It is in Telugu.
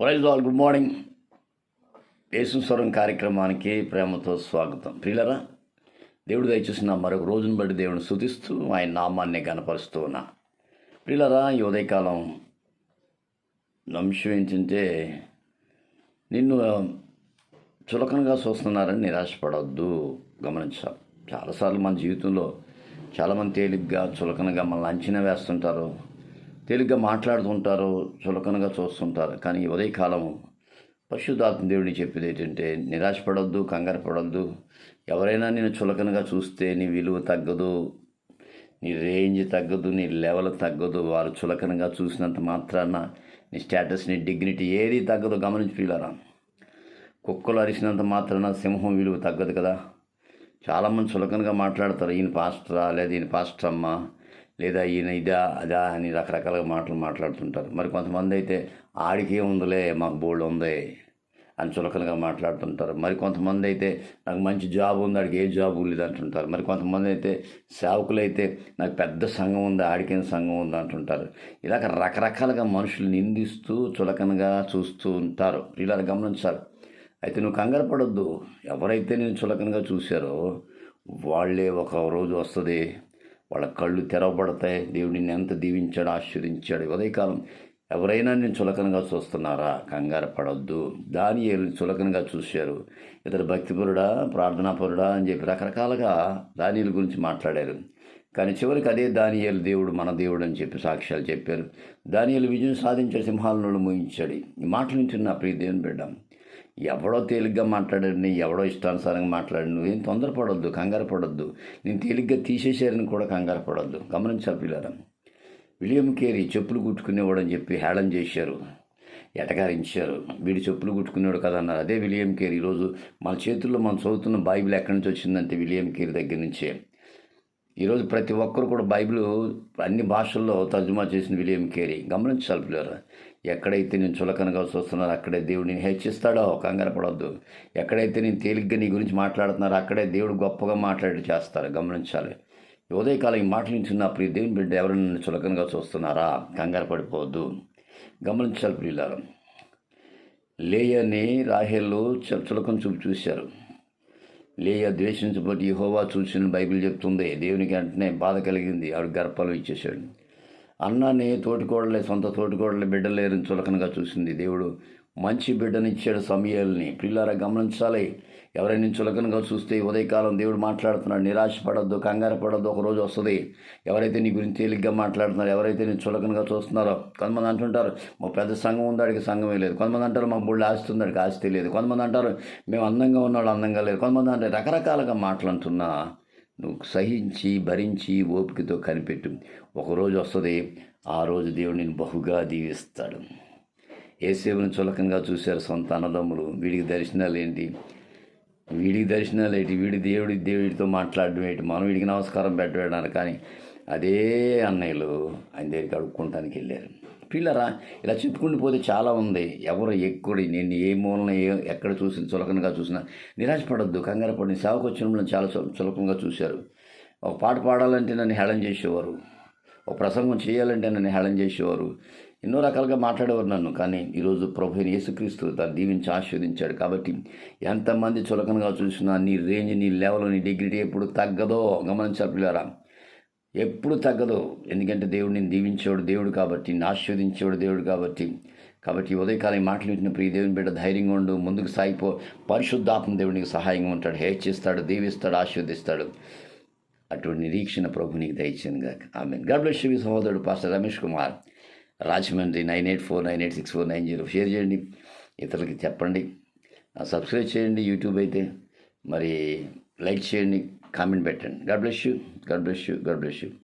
ప్రైజ్ ఆల్ గుడ్ మార్నింగ్ యేసుస్వరం కార్యక్రమానికి ప్రేమతో స్వాగతం. ప్రియులరా దేవుడు దయచేసిన మరొక రోజును బట్టి దేవుని స్థుతిస్తూ ఆయన నామాన్ని కనపరుస్తూ ఉన్నా. ప్రియులరా ఈ ఉదయకాలం అంశం ఏంటంటే నిన్ను చులకనగా చూస్తున్నారని నిరాశపడవద్దు గమనించాలి చాలాసార్లు మన జీవితంలో చాలామంది తేలిగ్గా చులకనగా మనల్ని అంచనా వేస్తుంటారు. తేలిగ్గా మాట్లాడుతుంటారు చులకనగా చూస్తుంటారు. కానీ ఈ ఉదయకాలము పరిశుద్ధాత్మ దేవుడిని చెప్పేది ఏంటంటే నిరాశపడొద్దు కంగారు పడొద్దు ఎవరైనా నేను చులకనగా చూస్తే నీ విలువ తగ్గదు నీ రేంజ్ తగ్గదు నీ లెవెల్ తగ్గదు. వారు చులకనగా చూసినంత మాత్రాన నీ స్టేటస్ నీ డిగ్నిటీ ఏది తగ్గదు. గమనించి పిల్లరా కుక్కలు అరిసినంత మాత్రాన సింహం విలువ తగ్గదు కదా. చాలామంది చులకనగా మాట్లాడతారు ఈయన పాస్టరా? లేదా ఈయన పాస్టర్ అమ్మ లేదా ఈయన ఇదా అదా అని రకరకాలుగా మాటలు మాట్లాడుతుంటారు. మరి కొంతమంది అయితే ఆడికి ఉందిలే మాకు బోల్డ్ ఉంది అని చులకనగా మాట్లాడుతుంటారు. మరి కొంతమంది అయితే నాకు మంచి జాబ్ ఉంది ఆడికి ఏ జాబ్ లేదు అంటుంటారు. మరి కొంతమంది అయితే సేవకులు అయితే నాకు పెద్ద సంఘం ఉంది ఆడికేం సంఘం ఉంది అంటుంటారు. ఇలాగ రకరకాలుగా మనుషులు నిందిస్తూ చులకనగా చూస్తూ ఉంటారు. ఇలా గమనించాలి అయితే నువ్వు కంగారు పడొద్దు. ఎవరైతే నేను చులకనగా చూశారో వాళ్ళే ఒక రోజు వస్తుంది. వాళ్ళ కళ్ళు తెరవబడతాయి. దేవుడిని ఎంత దీవించాడు ఆశ్రయించాడు ఉదయకాలం ఎవరైనా నేను చులకనగా చూస్తున్నారా? కంగారు పడొద్దు. దాని చులకనగా చూశారు. ఇతడు భక్తిపరుడా ప్రార్థనాపరుడా అని చెప్పి రకరకాలుగా దానియుల గురించి మాట్లాడారు. కానీ చివరికి అదే దానియలు దేవుడు మన దేవుడు అని చెప్పి సాక్ష్యాలు చెప్పారు. దానియలు విజయం సాధించాడు సింహాలను మోయించాడు ఈ మాటలు వింటున్నా ప్రియ దేవుని బిడ్డ ఎవడో తేలిగ్గా మాట్లాడండి ఎవడో ఇష్టానుసారంగా మాట్లాడి నువ్వేం తొందరపడొద్దు కంగారు పడొద్దు. నేను తేలిగ్గా తీసేసారని కూడా కంగారు పడొద్దు. గమనించాలి పిల్లరా. విలియం కేరీ చెప్పులు కుట్టుకునేవాడని చెప్పి హేళన చేశారు. ఎటకారించారు. వీడి చెప్పులు కుట్టుకునేవాడు కదా అన్నారు. అదే విలియం కేరీ. ఈరోజు మన చేతుల్లో మనం చదువుతున్న బైబిల్ ఎక్కడి నుంచి వచ్చిందంటే విలియం కేరీ దగ్గర నుంచే. ఈరోజు ప్రతి ఒక్కరు కూడా బైబిల్ అన్ని భాషల్లో తర్జుమా చేసిన విలియం కేరీ. గమనించాలి పిల్లరా ఎక్కడైతే నేను చులకనగా చూస్తున్నారో అక్కడే దేవుడు నేను హెచ్చిస్తాడో కంగారు పడవద్దు ఎక్కడైతే నేను తేలిగ్గా నీ గురించి మాట్లాడుతున్నారో అక్కడే దేవుడు గొప్పగా మాట్లాడి చేస్తారు గమనించాలి. ఉదయకాలం ఈ మాటలు నించున్న ప్రియ దేవుని బిడ్డ ఎవరైనా చులకనగా చూస్తున్నారా? కంగారు పడిపోవద్దు. గమనించాలి ప్రియులారు లేయని రాహేళ్ళు చులకం చూపు చూశారు. లేయ ద్వేషించబట్టి హోవా చూసిన బైబిల్ చెప్తుంది. దేవునికి వెంటనే బాధ కలిగింది. ఆవిడ గర్భాలు ఇచ్చేసాడు అన్నాన్ని తోటికోడలే సొంత తోటికోడలే బిడ్డలేరని చులకనగా చూసింది. దేవుడు మంచి బిడ్డనిచ్చాడు సమయాల్ని. పిల్లారా గమనించాలి. ఎవరైనా చులకనగా చూస్తే ఉదయకాలం దేవుడు మాట్లాడుతున్నాడు. నిరాశ పడద్దు కంగారు పడద్దు ఒక రోజు వస్తుంది. ఎవరైతే నీ గురించి తేలిగ్గా మాట్లాడుతున్నారో ఎవరైతే నేను చులకనగా చూస్తున్నారో కొంతమంది అంటుంటారు మా పెద్ద సంఘం ఉందాడికి అడిగి సంఘమే లేదు. కొంతమంది అంటారు మా బుళ్ళు ఆస్తి ఉంది? అడిగి ఆస్తి లేదు. కొంతమంది అంటారు మేము అందంగా ఉన్నాడు అందంగా లేదు. కొంతమంది అంటారు రకరకాలుగా మాట్లాడుతున్నా నువ్వు సహించి భరించి ఓపికతో కనిపెట్టు. ఒకరోజు వస్తుంది ఆ రోజు దేవుడు నేను బహుగా దీవిస్తాడు. ఏసేవుని చులకంగా చూశారు సొంత అన్నదమ్ములు. వీడికి దర్శనాలు ఏంటి? వీడికి దర్శనాలు ఏంటి? వీడి దేవుడి దేవుడితో మాట్లాడడం ఏంటి? మనం వీడికి నమస్కారం పెట్టడం కానీ అదే అన్నయ్యలు ఆయన దగ్గరికి అడుక్కుంటానికి వెళ్ళారు. పిల్లరా ఇలా చెప్పుకుంటూ పోతే చాలా ఉంది. ఎవరు ఎక్కువ నేను ఏ మూలన ఏ ఎక్కడ చూసిన చులకనగా చూసినా నిరాశపడద్దు. కంగారు పడిన సేవకు వచ్చిన చాలా చులకంగా చూశారు. ఒక పాట పాడాలంటే నన్ను హేళన చేసేవారు. ఒక ప్రసంగం చేయాలంటే నన్ను హేళన చేసేవారు. ఎన్నో రకాలుగా మాట్లాడేవారు నన్ను కానీ ఈరోజు ప్రభు యేసుక్రీస్తు దాన్ని దీవించి ఆస్వాదించాడు కాబట్టి ఎంతమంది చులకనగా చూసినా నీ రేంజ్ నీ లెవెల్ నీ డిగ్రీ ఎప్పుడు తగ్గదో గమనించాలి పిల్లరా ఎప్పుడు తగ్గదు. ఎందుకంటే దేవుడు నేను దీవించేవాడు దేవుడు కాబట్టి నేను ఆస్వాదించేవాడు దేవుడు కాబట్టి. కాబట్టి ఉదయకాలం మాటలు వింటున్న ప్రియ దేవుని బిడ్డ ధైర్యంగా ఉండు ముందుకు సాగిపో. పరిశుద్ధాత్మ దేవునికి సహాయంగా ఉంటాడు హెచ్చిస్తాడు దీవిస్తాడు ఆశీర్వదిస్తాడు. అటువంటి నిరీక్షణ ప్రభు నీకు దయచేయను గాక ఆమె గడ్బ్లెస్ సహోదరుడు pastor Ramesh Kumar. Rajahmundry nine eight four nine eight six four nine zero share చేయండి. ఇతరులకి చెప్పండి. సబ్స్క్రైబ్ చేయండి యూట్యూబ్ అయితే. మరి లైక్ చేయండి కామెంట్ పెట్టండి. God bless you God bless you God bless you.